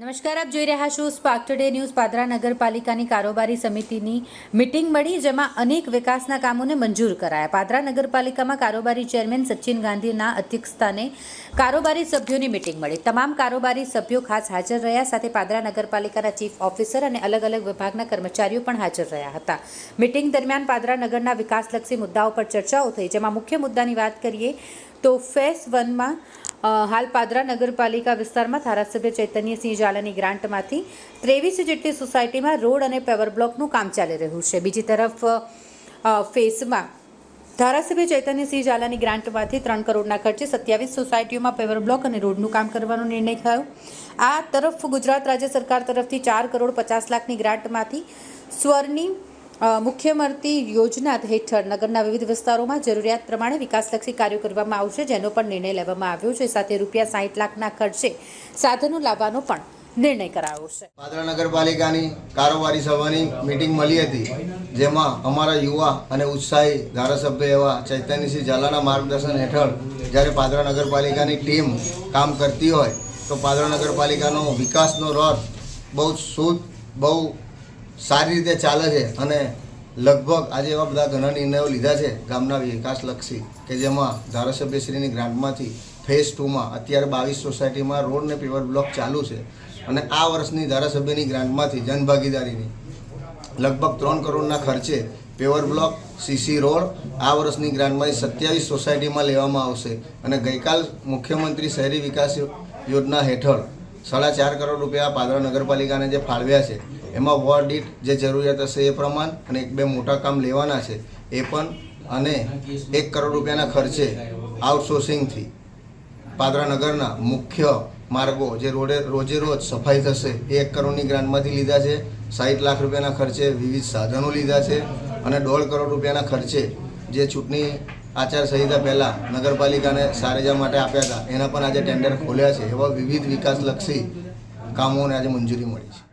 નમસ્કાર, આપ જોઈ રહ્યા છો સ્પાર્ક ટુડે ન્યૂઝ પાદરા નગરપાલિકાની કારોબારી સમિતિની મિટિંગ મળી, જેમાં અનેક વિકાસના કામોને મંજૂર કરાયા. પાદરા નગરપાલિકામાં કારોબારી ચેરમેન સચિન ગાંધીના અધ્યક્ષસ્થાને કારોબારી સભ્યોની મિટિંગ મળી. તમામ કારોબારી સભ્યો ખાસ હાજર રહ્યા, સાથે પાદરા નગરપાલિકાના ચીફ ઓફિસર અને અલગ અલગ વિભાગના કર્મચારીઓ પણ હાજર રહ્યા હતા. મિટિંગ દરમિયાન પાદરા નગરના વિકાસલક્ષી મુદ્દાઓ પર ચર્ચાઓ થઈ, જેમાં મુખ્ય મુદ્દાની વાત કરીએ તો ફેસ વનમાં હાલ પાદરા નગરપાલિકા વિસ્તારમાં ધારાસભ્ય ચૈતન્યસિંહ ઝાલાની ગ્રાન્ટમાંથી ત્રેવીસ જેટલી સોસાયટીમાં રોડ અને પેવર બ્લોકનું કામ ચાલી રહ્યું છે. બીજી તરફ ફેસમાં ધારાસભ્ય ચૈતન્યસિંહ ઝાલાની ગ્રાન્ટમાંથી ત્રણ કરોડના ખર્ચે સત્યાવીસ સોસાયટીઓમાં પેવર બ્લોક અને રોડનું કામ કરવાનો નિર્ણય થયો. આ તરફ ગુજરાત રાજ્ય સરકાર તરફથી ચાર કરોડ પચાસ લાખની ગ્રાન્ટમાંથી સ્વરની અ, મુખ્યમંત્રી યોજના હેઠળ નગરના વિવિધ વિસ્તારોમાં જરૂરિયાત પ્રમાણે વિકાસલક્ષી કાર્યો કરવામાં આવશે જેનો પણ નિર્ણય લેવામાં આવ્યો છે. સાથે રૂપિયા સાઠ લાખના ખર્ચે સાધનો લાવવાનો પણ નિર્ણય કરાયો છે. પાદરા નગરપાલિકાની કારોબારી સભાની મિટિંગ મળી હતી જેમાં અમારા યુવા અને ઉત્સાહી ધારાસભ્ય એવા ચૈતન્યસિંહ ઝાલાના માર્ગદર્શન હેઠળ જ્યારે પાદરા નગરપાલિકાની ટીમ કામ કરતી હોય તો પાદરા નગરપાલિકાનો વિકાસનો રથ બહુ શુદ્ધ બહુ સારી રીતે ચાલે છે અને લગભગ આજે એવા બધા ઘણા નિર્ણયો લીધા છે ગામના વિકાસલક્ષી કે જેમાં ધારાસભ્યશ્રીની ગ્રાન્ટમાંથી ફેઝ ટુમાં અત્યારે બાવીસ સોસાયટીમાં રોડ ને પેવર બ્લોક ચાલુ છે અને આ વર્ષની ધારાસભ્યની ગ્રાન્ટમાંથી જનભાગીદારીની લગભગ ત્રણ કરોડના ખર્ચે પેવર બ્લોક સીસી રોડ આ વર્ષની ગ્રાન્ટમાંથી સત્યાવીસ સોસાયટીમાં લેવામાં આવશે અને ગઈકાલ મુખ્યમંત્રી શહેરી વિકાસ યોજના હેઠળ સાડા ચાર કરોડ રૂપિયા પાદરા નગરપાલિકાને જે ફાળવ્યા છે એમાં વોર્ડ દીઠ જે જરૂરિયાત હશે એ પ્રમાણ અને એક બે મોટા કામ લેવાના છે એ પણ અને એક કરોડ રૂપિયાના ખર્ચે આઉટસોર્સિંગથી પાદરા નગરના મુખ્ય માર્ગો જે રોડે રોજે રોજ સફાઈ થશે એ એક કરોડની ગ્રાન્ટમાંથી લીધા છે. સાઠ લાખ રૂપિયાના ખર્ચે વિવિધ સાધનો લીધા છે અને દોઢ કરોડ રૂપિયાના ખર્ચે જે ચૂંટણી આચારસંહિતા પહેલાં નગરપાલિકાને સારેજા માટે આપ્યા હતા, એના પણ આજે ટેન્ડર ખોલ્યા છે. એવા વિવિધ વિકાસલક્ષી કામોને આજે મંજૂરી મળી છે.